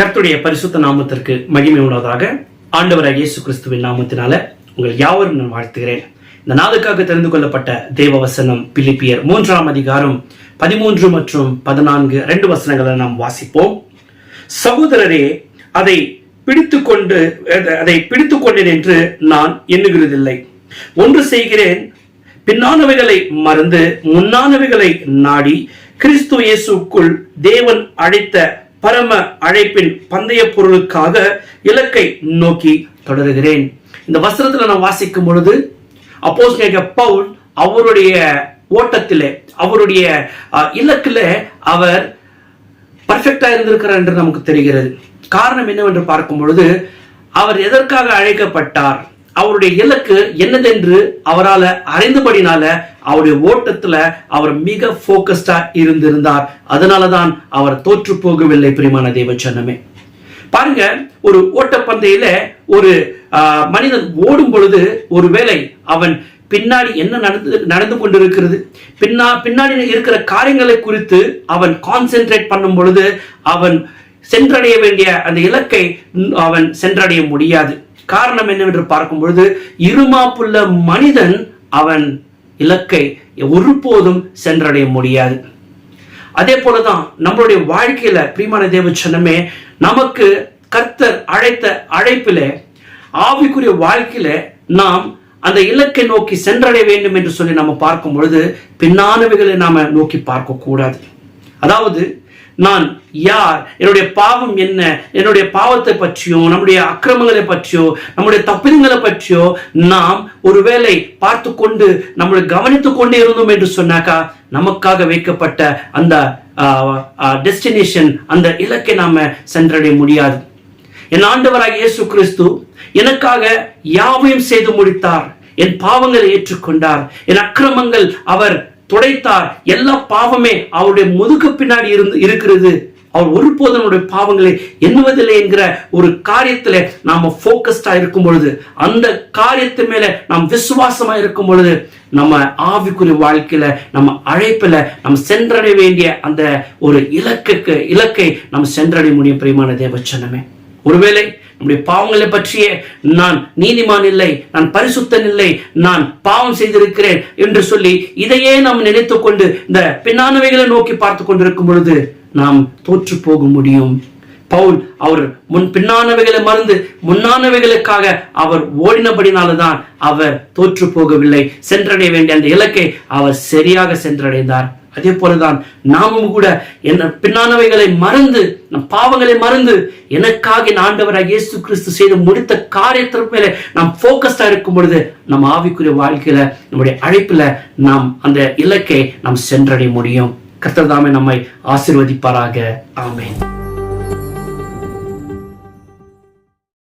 கர்த்துடைய பரிசுத்த நாமத்திற்கு மகிமை உண்டாவதாக ஆண்டவராக இயேசு கிறிஸ்துவின் நாமத்தினால உங்கள் யாவரும் நான் வாழ்த்துகிறேன். இந்த நாளுக்காக தெரிந்து கொள்ளப்பட்ட தேவ வசனம் பிலிப்பியர் மூன்றாம் அதிகாரம் பதிமூன்று மற்றும் பதினான்கு ரெண்டு வசனங்களை நாம் வாசிப்போம். சகோதரரே அதை பிடித்துக்கொண்டு அதை பிடித்துக்கொண்டேன் என்று நான் எண்ணுகிறதில்லை. ஒன்று செய்கிறேன் பின்னானவைகளை மறந்து முன்னானவைகளை நாடி கிறிஸ்து இயேசுக்குள் தேவன் அழைத்த பரம அழைப்பின் பந்தய பொருளுக்காக இலக்கை நோக்கி தொடருகிறேன். இந்த வசனத்துல நான் வாசிக்கும் பொழுது அப்போஸ் பவுல் அவருடைய ஓட்டத்திலே அவருடைய அஹ், அவர் பர்ஃபெக்டா இருந்திருக்கிறார் என்று நமக்கு தெரிகிறது. காரணம் என்னவென்று பார்க்கும் பொழுது அவர் எதற்காக அழைக்கப்பட்டார்? அவருடைய இலக்கு என்னதென்று அவரால் அறிந்தபடினால அவருடைய ஓட்டத்துல அவர் மிக போக்கஸ்டா இருந்திருந்தார். அதனாலதான் அவர் தோற்று போகவில்லை பிரிமான தேவ சொன்னமே பாருங்க ஒரு ஓட்டப்பந்தயில ஒரு ஆஹ், மனிதன் ஓடும் பொழுது ஒருவேளை அவன் பின்னாடி என்ன நடந்து நடந்து கொண்டிருக்கிறது? பின்னா பின்னாடி இருக்கிற காரியங்களை குறித்து அவன் கான்சென்ட்ரேட் பண்ணும் பொழுது அவன் சென்றடைய வேண்டிய அந்த இலக்கை அவன் சென்றடைய முடியாது. காரணம் என்னவென்று பார்க்கும் பொழுது இருமாப்புள்ள மனிதன் அவன் இலக்கை ஒருபோதும் சென்றடைய முடியாது. அதே போலதான் நம்மளுடைய வாழ்க்கையில பிரிமான தேவ சொன்னமே நமக்கு கர்த்தர் அழைத்த அழைப்பிலே ஆவிக்குரிய வாழ்க்கையில நாம் அந்த இலக்கை நோக்கி சென்றடைய வேண்டும் என்று சொல்லி நம்ம பார்க்கும் பொழுது பின்னானவைகளை நாம நோக்கி பார்க்க கூடாது அதாவது நான் யார்? என்னுடைய பாவம் என்ன? என்னுடைய பாவத்தை பற்றியோ நம்முடைய அக்கிரமங்களை பற்றியோ நம்முடைய தப்பிதங்களை பற்றியோ நாம் ஒருவேளை பார்த்து கொண்டு நம்மளை கவனித்துக் கொண்டே இருந்தோம் என்று சொன்னாக்கா நமக்காக வைக்கப்பட்ட அந்த டெஸ்டினேஷன் அந்த இலக்கை நாம சென்றடைய முடியாது. என் ஆண்டவராக இயேசு கிறிஸ்து எனக்காக யாவையும் செய்து முடித்தார். என் பாவங்களை ஏற்றுக்கொண்டார். என் அக்கிரமங்கள் அவர் துடைத்தார். எல்லா பாவமே அவருடைய முதுகு பின்னாடி இருந்து இருக்கிறது. அவர் ஒருபோதனுடைய பாவங்களை எண்ணுவதில்லை என்கிற ஒரு காரியத்துல நாம போக்கஸ்டா இருக்கும் பொழுது அந்த காரியத்து மேல நாம் விசுவாசமா இருக்கும் பொழுது நம்ம ஆவிக்குரிய வாழ்க்கையில நம்ம அழைப்புல நம்ம சென்றடைய வேண்டிய அந்த ஒரு இலக்குக்கு இலக்கை நம்ம சென்றடைய முடியும். பிரியமான தேவச்சனமே ஒருவேளை நம்முடைய பாவங்களை பற்றிய நான் நீதிமான் இல்லை நான் பரிசுத்தன் இல்லை நான் பாவம் செய்திருக்கிறேன் என்று சொல்லி இதையே நாம் நினைத்துக் கொண்டு இந்த பின்னானவைகளை நோக்கி பார்த்து கொண்டிருக்கும் பொழுது நாம் தோற்று போக முடியும். பவுல் அவர் முன் பின்னானவைகளை மறந்து முன்னானவைகளுக்காக அவர் ஓடினபடினால்தான் அவர் தோற்று போகவில்லை. சென்றடைய வேண்டிய அந்த இலக்கை அவர் சரியாக சென்றடைந்தார். அதே போலதான் நாமும் கூட என்ன பின்னானவைகளை மறந்து நம் பாவங்களை மறந்து எனக்காக என் ஆண்டவராக இயேசு கிறிஸ்து செய்து முடித்த காரியத்திற்கு மேலே நாம் போக்கஸ்டா இருக்கும் பொழுது நம் ஆவிக்குரிய வாழ்க்கையில நம்முடைய அழைப்புல நாம் அந்த இலக்கை நாம் சென்றடைய முடியும். கர்த்தர் தாமே நம்மை ஆசிர்வதிப்பாராக. ஆமேன்.